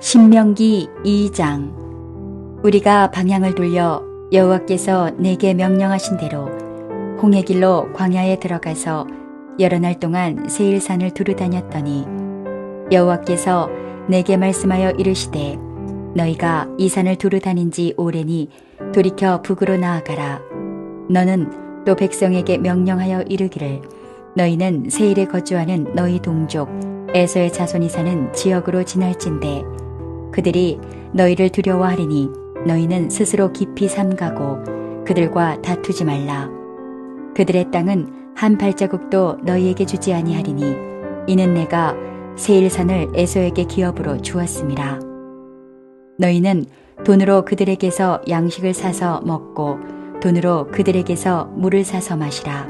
신명기 2장. 우리가 방향을 돌려 여호와께서 내게 명령하신 대로 홍해 길로 광야에 들어가서 여러 날 동안 세일산을 두루 다녔더니 여호와께서 내게 말씀하여 이르시되 너희가 이 산을 두루 다닌 지 오래니 돌이켜 북으로 나아가라. 너는 또 백성에게 명령하여 이르기를 너희는 세일에 거주하는 너희 동족 에서의 자손이 사는 지역으로 지날진대 그들이 너희를 두려워하리니 너희는 스스로 깊이 삼가고 그들과 다투지 말라. 그들의 땅은 한 발자국도 너희에게 주지 아니하리니 이는 내가 세일산을 에서에게 기업으로 주었습니다. 너희는 돈으로 그들에게서 양식을 사서 먹고 돈으로 그들에게서 물을 사서 마시라.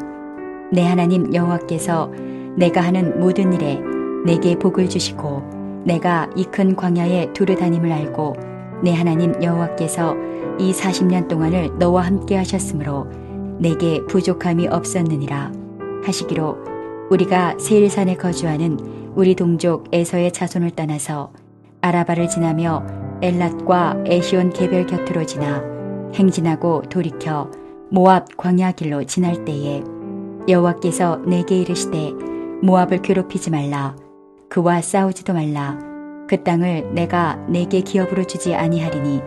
내 하나님 여호와께서 내가 하는 모든 일에 내게 복을 주시고 내가 이 큰 광야에 두루 다님을 알고 내 하나님 여호와께서 이 40년 동안을 너와 함께 하셨으므로 내게 부족함이 없었느니라 하시기로 우리가 세일산에 거주하는 우리 동족 에서의 자손을 떠나서 아라바를 지나며 엘랏과 에시온 개별 곁으로 지나 행진하고 돌이켜 모압 광야 길로 지날 때에 여호와께서 내게 이르시되 모압을 괴롭히지 말라 그와 싸우지도 말라. 그 땅을 내가 내게 기업으로 주지 아니하리니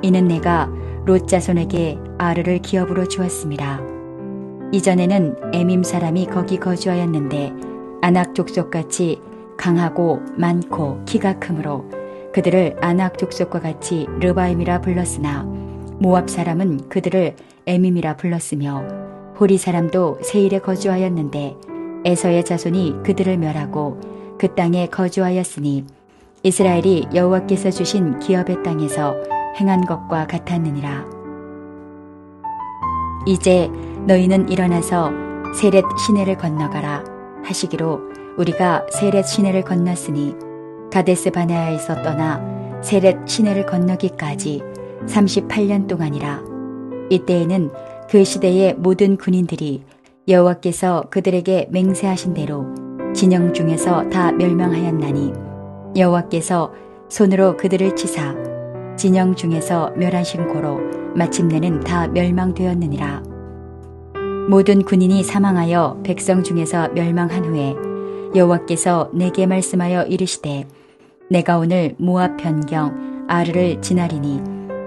이는 내가 롯 자손에게 아르를 기업으로 주었습니다. 이전에는 에밈 사람이 거기 거주하였는데 아낙 족속같이 강하고 많고 키가 크므로 그들을 아낙 족속과 같이 르바임이라 불렀으나 모압 사람은 그들을 에밈이라 불렀으며 호리 사람도 세일에 거주하였는데 에서의 자손이 그들을 멸하고 그 땅에 거주하였으니 이스라엘이 여호와께서 주신 기업의 땅에서 행한 것과 같았느니라. 이제 너희는 일어나서 세렛 시내를 건너가라 하시기로 우리가 세렛 시내를 건넜으니 가데스 바네아에서 떠나 세렛 시내를 건너기까지 38년 동안이라. 이때에는 그 시대의 모든 군인들이 여호와께서 그들에게 맹세하신 대로 진영 중에서 다 멸망하였나니 여호와께서 손으로 그들을 치사 진영 중에서 멸하신 고로 마침내는 다 멸망되었느니라. 모든 군인이 사망하여 백성 중에서 멸망한 후에 여호와께서 내게 말씀하여 이르시되 내가 오늘 모압 변경 아르를 지나리니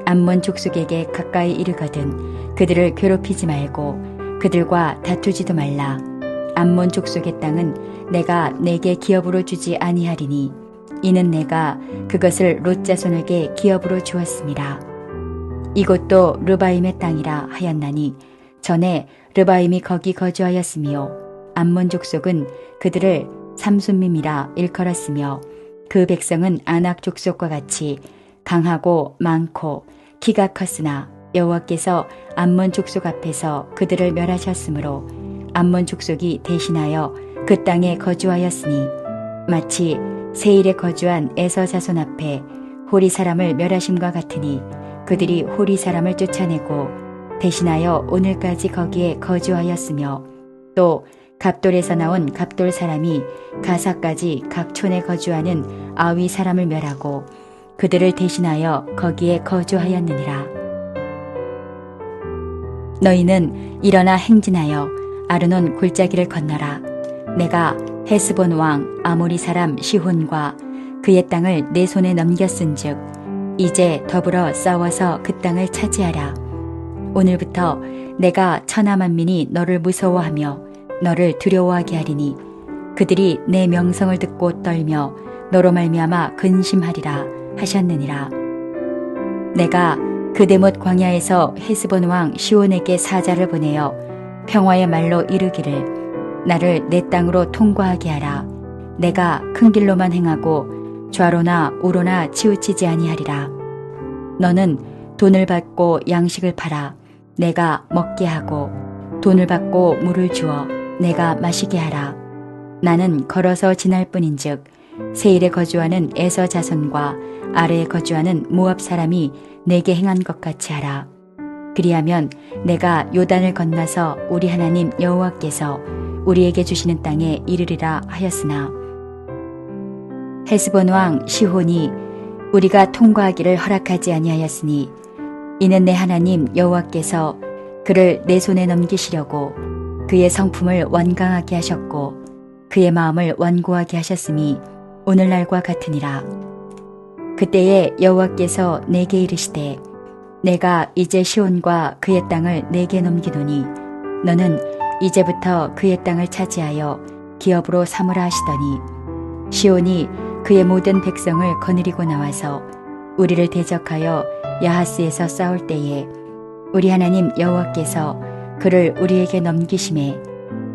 암몬 족속에게 가까이 이르거든 그들을 괴롭히지 말고 그들과 다투지도 말라 암몬 족속의 땅은 내가 내게 기업으로 주지 아니하리니 이는 내가 그것을 롯 자손에게 기업으로 주었습니다. 이곳도 르바임의 땅이라 하였나니 전에 르바임이 거기 거주하였으며 암몬 족속은 그들을 삼순밈이라 일컬었으며 그 백성은 아낙 족속과 같이 강하고 많고 키가 컸으나 여호와께서 암몬 족속 앞에서 그들을 멸하셨으므로 암몬 족속이 대신하여 그 땅에 거주하였으니 마치 세일에 거주한 에서 자손 앞에 호리 사람을 멸하심과 같으니 그들이 호리 사람을 쫓아내고 대신하여 오늘까지 거기에 거주하였으며 또 갑돌에서 나온 갑돌 사람이 가사까지 각 촌에 거주하는 아위 사람을 멸하고 그들을 대신하여 거기에 거주하였느니라. 너희는 일어나 행진하여 아르논 골짜기를 건너라. 내가 헤스본 왕 아모리 사람 시혼과 그의 땅을 내 손에 넘겼은즉 이제 더불어 싸워서 그 땅을 차지하라. 오늘부터 내가 천하 만민이 너를 무서워하며 너를 두려워하게 하리니 그들이 내 명성을 듣고 떨며 너로 말미암아 근심하리라 하셨느니라. 내가 그대못 광야에서 헤스본 왕 시온에게 사자를 보내어 평화의 말로 이르기를 나를 내 땅으로 통과하게 하라. 내가 큰 길로만 행하고 좌로나 우로나 치우치지 아니하리라. 너는 돈을 받고 양식을 팔아 내가 먹게 하고 돈을 받고 물을 주어 내가 마시게 하라. 나는 걸어서 지날 뿐인즉 세일에 거주하는 에서 자손과 아래에 거주하는 모압 사람이 내게 행한 것 같이 하라. 그리하면 내가 요단을 건너서 우리 하나님 여호와께서 우리에게 주시는 땅에 이르리라 하였으나 헤스본 왕 시혼이 우리가 통과하기를 허락하지 아니하였으니 이는 내 하나님 여호와께서 그를 내 손에 넘기시려고 그의 성품을 완강하게 하셨고 그의 마음을 완고하게 하셨음이 오늘날과 같으니라. 그때에 여호와께서 내게 이르시되 내가 이제 시온과 그의 땅을 내게 넘기노니 너는 이제부터 그의 땅을 차지하여 기업으로 삼으라 하시더니 시온이 그의 모든 백성을 거느리고 나와서 우리를 대적하여 야하스에서 싸울 때에 우리 하나님 여호와께서 그를 우리에게 넘기심에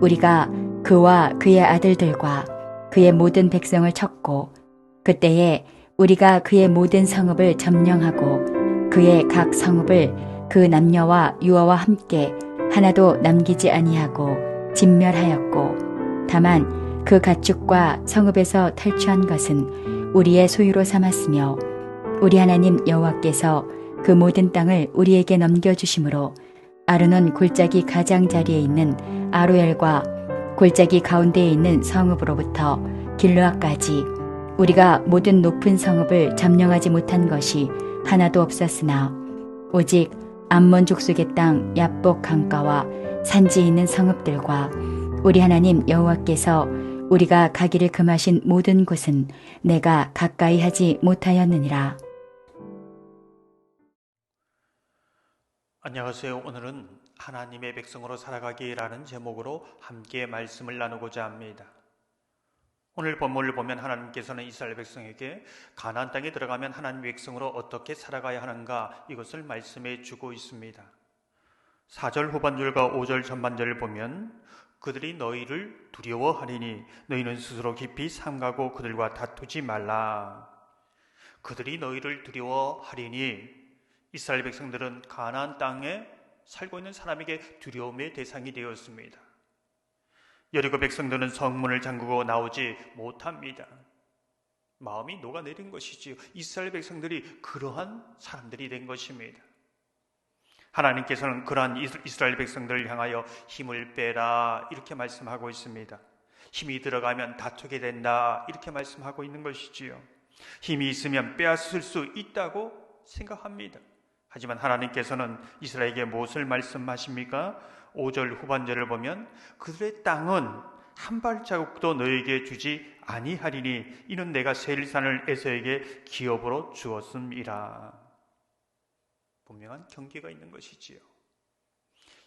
우리가 그와 그의 아들들과 그의 모든 백성을 쳤고 그때에 우리가 그의 모든 성읍을 점령하고 그의 각 성읍을 그 남녀와 유아와 함께 하나도 남기지 아니하고 진멸하였고 다만 그 가축과 성읍에서 탈취한 것은 우리의 소유로 삼았으며 우리 하나님 여호와께서 그 모든 땅을 우리에게 넘겨 주심으로 아르논 골짜기 가장자리에 있는 아로엘과 골짜기 가운데에 있는 성읍으로부터 길르아까지 우리가 모든 높은 성읍을 점령하지 못한 것이 하나도 없었으나 오직 암몬 족속의 땅 야복 강가와 산지에 있는 성읍들과 우리 하나님 여호와께서 우리가 가기를 금하신 모든 곳은 내가 가까이 하지 못하였느니라. 안녕하세요. 오늘은 하나님의 백성으로 살아가기라는 제목으로 함께 말씀을 나누고자 합니다. 오늘 본문을 보면 하나님께서는 이스라엘 백성에게 가나안 땅에 들어가면 하나님 백성으로 어떻게 살아가야 하는가 이것을 말씀해 주고 있습니다. 4절 후반절과 5절 전반절을 보면 그들이 너희를 두려워하리니 너희는 스스로 깊이 삼가고 그들과 다투지 말라. 그들이 너희를 두려워하리니 이스라엘 백성들은 가나안 땅에 살고 있는 사람에게 두려움의 대상이 되었습니다. 여리고 백성들은 성문을 잠그고 나오지 못합니다. 마음이 녹아내린 것이지요. 이스라엘 백성들이 그러한 사람들이 된 것입니다. 하나님께서는 그러한 이스라엘 백성들을 향하여 힘을 빼라 이렇게 말씀하고 있습니다. 힘이 들어가면 다투게 된다 이렇게 말씀하고 있는 것이지요. 힘이 있으면 빼앗을 수 있다고 생각합니다. 하지만 하나님께서는 이스라엘에게 무엇을 말씀하십니까? 5절 후반절을 보면 그들의 땅은 한 발자국도 너에게 주지 아니하리니 이는 내가 세일산을 에서에게 기업으로 주었음이라. 분명한 경계가 있는 것이지요.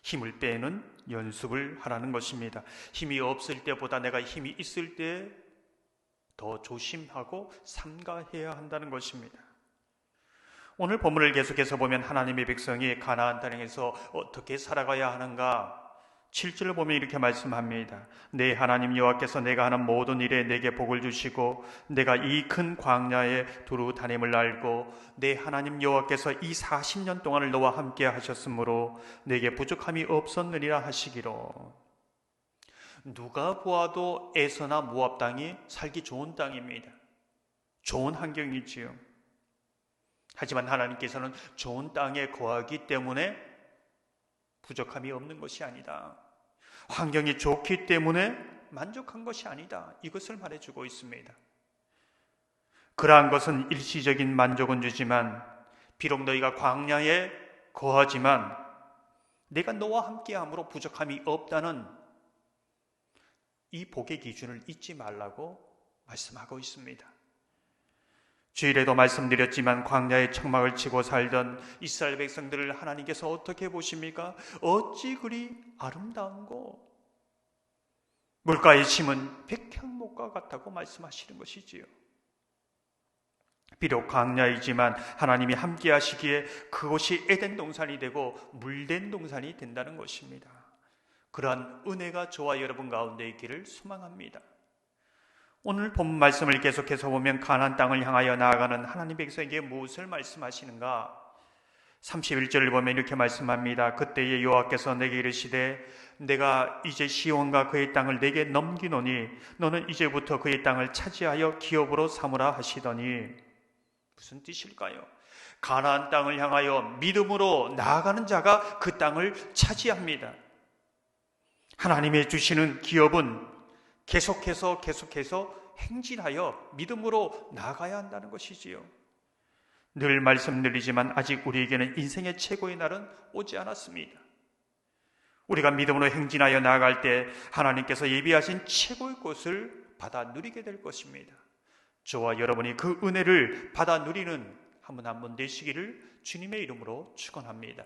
힘을 빼는 연습을 하라는 것입니다. 힘이 없을 때보다 내가 힘이 있을 때 더 조심하고 삼가해야 한다는 것입니다. 오늘 본문을 계속해서 보면 하나님의 백성이 가나안 땅에서 어떻게 살아가야 하는가 7절을 보면 이렇게 말씀합니다. 내 하나님 여호와께서 내가 하는 모든 일에 내게 복을 주시고 내가 이 큰 광야에 두루 다님을 알고 내 하나님 여호와께서 이 40년 동안을 너와 함께 하셨으므로 내게 부족함이 없었느니라 하시기로 누가 보아도 에서나 모압 땅이 살기 좋은 땅입니다. 좋은 환경이지요. 하지만 하나님께서는 좋은 땅에 거하기 때문에 부족함이 없는 것이 아니다. 환경이 좋기 때문에 만족한 것이 아니다. 이것을 말해주고 있습니다. 그러한 것은 일시적인 만족은 주지만 비록 너희가 광야에 거하지만 내가 너와 함께함으로 부족함이 없다는 이 복의 기준을 잊지 말라고 말씀하고 있습니다. 주일에도 말씀드렸지만 광야의 청막을 치고 살던 이스라엘 백성들을 하나님께서 어떻게 보십니까? 어찌 그리 아름다운고 물가에 심은 백향목과 같다고 말씀하시는 것이지요. 비록 광야이지만 하나님이 함께 하시기에 그곳이 에덴 동산이 되고 물된 동산이 된다는 것입니다. 그러한 은혜가 저와 여러분 가운데 있기를 소망합니다. 오늘 본 말씀을 계속해서 보면 가나안 땅을 향하여 나아가는 하나님 백성에게 무엇을 말씀하시는가? 31절을 보면 이렇게 말씀합니다. 그때에 여호와께서 내게 이르시되 내가 이제 시온과 그의 땅을 내게 넘기노니 너는 이제부터 그의 땅을 차지하여 기업으로 삼으라 하시더니 무슨 뜻일까요? 가나안 땅을 향하여 믿음으로 나아가는 자가 그 땅을 차지합니다. 하나님의 주시는 기업은 계속해서 계속해서 행진하여 믿음으로 나가야 한다는 것이지요. 늘 말씀드리지만 아직 우리에게는 인생의 최고의 날은 오지 않았습니다. 우리가 믿음으로 행진하여 나아갈 때 하나님께서 예비하신 최고의 곳을 받아 누리게 될 것입니다. 저와 여러분이 그 은혜를 받아 누리는 한 분 한분 되시기를 주님의 이름으로 축원합니다.